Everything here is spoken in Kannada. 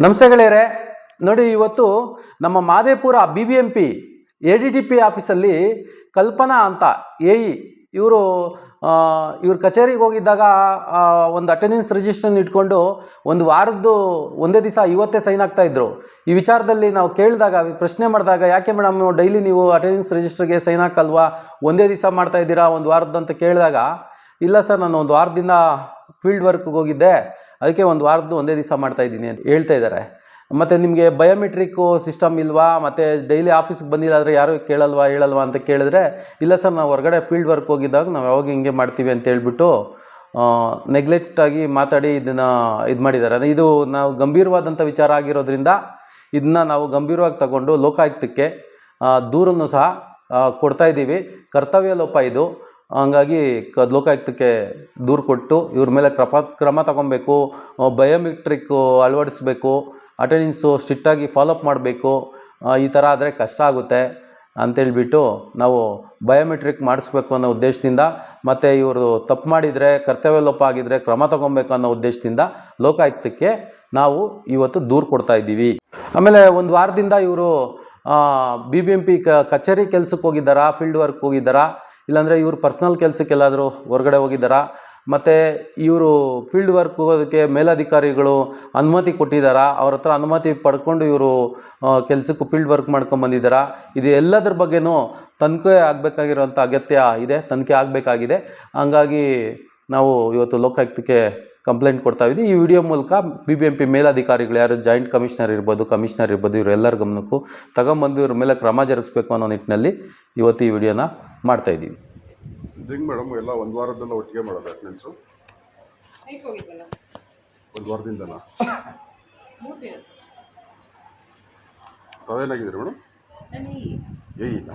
ನಮಸ್ತೆ ಗೆಳೆಯರೆ ನೋಡಿ ಇವತ್ತು ನಮ್ಮ Madepura B B M P A D D P ಆಫೀಸಲ್ಲಿ ಕಲ್ಪನಾ ಅಂತ ಎ ಇ ಇವರು ಇವ್ರ ಕಚೇರಿಗೆ ಹೋಗಿದ್ದಾಗ ಒಂದು ಅಟೆಂಡೆನ್ಸ್ ರಿಜಿಸ್ಟ್ರನ್ ಇಟ್ಕೊಂಡು ಒಂದು ವಾರದ್ದು ಒಂದೇ ದಿವಸ ಇವತ್ತೇ ಸೈನ್ ಆಗ್ತಾ ಇದ್ರು. ಈ ವಿಚಾರದಲ್ಲಿ ನಾವು ಕೇಳಿದಾಗ, ಪ್ರಶ್ನೆ ಮಾಡಿದಾಗ, ಯಾಕೆ ಮೇಡಮ್ ಡೈಲಿ ನೀವು ಅಟೆಂಡೆನ್ಸ್ ರಿಜಿಸ್ಟ್ರಿಗೆ ಸೈನ್ ಹಾಕಲ್ವಾ? ಒಂದೇ ದಿವಸ ಮಾಡ್ತಾ ಇದ್ದೀರಾ, ಒಂದು ವಾರದ್ದು? ಅಂತ ಕೇಳಿದಾಗ, ಇಲ್ಲ ಸರ್, ನಾನು ಒಂದು ವಾರದಿಂದ ಫೀಲ್ಡ್ ವರ್ಕ್ಗೆ ಹೋಗಿದ್ದೆ. ಅದಕ್ಕೆ ಒಂದು ವಾರದ್ದು ಒಂದೇ ದಿವಸ ಮಾಡ್ತಾ ಇದ್ದೀನಿ ಅಂತ ಹೇಳ್ತಾ ಇದ್ದಾರೆ. ಮತ್ತು ನಿಮಗೆ ಬಯೋಮೆಟ್ರಿಕ್ಕು ಸಿಸ್ಟಮ್ ಇಲ್ವಾ? ಮತ್ತು ಡೈಲಿ ಆಫೀಸ್ಗೆ ಬಂದಿಲ್ಲ ಆದರೆ ಯಾರು ಕೇಳಲ್ವಾ, ಹೇಳಲ್ವಾ ಅಂತ ಕೇಳಿದ್ರೆ, ಇಲ್ಲ ಸರ್, ನಾವು ಹೊರಗಡೆ ಫೀಲ್ಡ್ ವರ್ಕ್ ಹೋಗಿದ್ದಾಗ ನಾವು ಯಾವಾಗ ಹಿಂಗೆ ಮಾಡ್ತೀವಿ ಅಂತ ಹೇಳ್ಬಿಟ್ಟು ನೆಗ್ಲೆಕ್ಟಾಗಿ ಮಾತಾಡಿ ಇದನ್ನು ಇದು ಮಾಡಿದ್ದಾರೆ. ಅಂದರೆ ಇದು ನಾವು ಗಂಭೀರವಾದಂಥ ವಿಚಾರ ಆಗಿರೋದ್ರಿಂದ ಇದನ್ನ ನಾವು ಗಂಭೀರವಾಗಿ ತಗೊಂಡು ಲೋಕಾಯುಕ್ತಕ್ಕೆ ದೂರನ್ನು ಸಹ ಕೊಡ್ತಾ ಇದ್ದೀವಿ. ಕರ್ತವ್ಯ ಲೋಪ ಇದು. ಹಂಗಾಗಿ ಕ ಲೋಕಾಯುಕ್ತಕ್ಕೆ ದೂರು ಕೊಟ್ಟು ಇವ್ರ ಮೇಲೆ ಕ್ರಪ, ಕ್ರಮ ತಗೊಬೇಕು ಬಯೋಮೆಟ್ರಿಕ್ಕು ಅಳವಡಿಸ್ಬೇಕು, ಅಟೆಂಡೆನ್ಸು ಸ್ಟ್ರಿಕ್ಟಾಗಿ ಫಾಲೋಅಪ್ ಮಾಡಬೇಕು ಈ ಥರ ಆದರೆ ಕಷ್ಟ ಆಗುತ್ತೆ ಅಂತೇಳ್ಬಿಟ್ಟು ನಾವು ಬಯೋಮೆಟ್ರಿಕ್ ಮಾಡಿಸ್ಬೇಕು ಅನ್ನೋ ಉದ್ದೇಶದಿಂದ ಮತ್ತು ಇವರು ತಪ್ಪು ಮಾಡಿದರೆ ಕರ್ತವ್ಯ ಲೋಪ ಆಗಿದ್ದರೆ ಕ್ರಮ ತಗೊಬೇಕು ಅನ್ನೋ ಉದ್ದೇಶದಿಂದ ಲೋಕಾಯುಕ್ತಕ್ಕೆ ನಾವು ಇವತ್ತು ದೂರು ಕೊಡ್ತಾ ಇದ್ದೀವಿ. ಆಮೇಲೆ ಒಂದು ವಾರದಿಂದ ಇವರು ಬಿ ಬಿ ಎಂ ಪಿ ಕಚೇರಿ ಕೆಲಸಕ್ಕೆ ಹೋಗಿದ್ದಾರಾ ಫೀಲ್ಡ್ ವರ್ಕ್ ಹೋಗಿದ್ದಾರಾ ಇಲ್ಲಾಂದರೆ ಇವರು ಪರ್ಸ್ನಲ್ ಕೆಲಸಕ್ಕೆಲ್ಲಾದರೂ ಹೊರಗಡೆ ಹೋಗಿದ್ದಾರಾ? ಮತ್ತು ಇವರು ಫೀಲ್ಡ್ ವರ್ಕ್ ಹೋಗೋದಕ್ಕೆ ಮೇಲಧಿಕಾರಿಗಳು ಅನುಮತಿ ಕೊಟ್ಟಿದ್ದಾರಾ? ಅವ್ರ ಹತ್ರ ಅನುಮತಿ ಪಡ್ಕೊಂಡು ಇವರು ಕೆಲಸಕ್ಕೂ ಫೀಲ್ಡ್ ವರ್ಕ್ ಮಾಡ್ಕೊಂಡು ಬಂದಿದ್ದಾರಾ? ಇದು ಎಲ್ಲದ್ರ ಬಗ್ಗೆನೂ ತನಿಖೆ ಆಗಬೇಕಾಗಿರೋಂಥ ಅಗತ್ಯ ಇದೆ, ತನಿಖೆ ಆಗಬೇಕಾಗಿದೆ. ಹಂಗಾಗಿ ನಾವು ಇವತ್ತು ಲೋಕಾಯುಕ್ತಕ್ಕೆ ಕಂಪ್ಲೇಂಟ್ ಕೊಡ್ತಾ ಇದ್ದೀವಿ. ಈ ವಿಡಿಯೋ ಮೂಲಕ ಬಿ ಬಿ ಎಂ ಪಿ ಮೇಲಧಿಕಾರಿಗಳು ಯಾರು ಜಾಯಿಂಟ್ ಕಮಿಷನರ್ ಇರ್ಬೋದು ಕಮಿಷನರ್ ಇರ್ಬೋದು, ಇವರೆಲ್ಲರ ಗಮನಕ್ಕೂ ತಗೊಂಬಂದು ಇವ್ರ ಮೇಲೆ ಕ್ರಮ ಜರುಗಿಸ್ಬೇಕು ಅನ್ನೋ ನಿಟ್ಟಿನಲ್ಲಿ ಇವತ್ತು ಈ ವಿಡಿಯೋನ ಮಾಡ್ತಾ ಇದ್ದೀವಿ. ಹೆಂಗ್ ಮೇಡಮ್ ಎಲ್ಲ ಒಂದು ವಾರದ್ದೆಲ್ಲ ಒಟ್ಟಿಗೆ ಮಾಡೋದು ಅಟೆಂಡೆನ್ಸು ಒಂದು ವಾರದಿಂದನಾ? ತಾವೇನಾಗಿದ್ದೀರಿ ಮೇಡಮ್? ಇಲ್ಲ.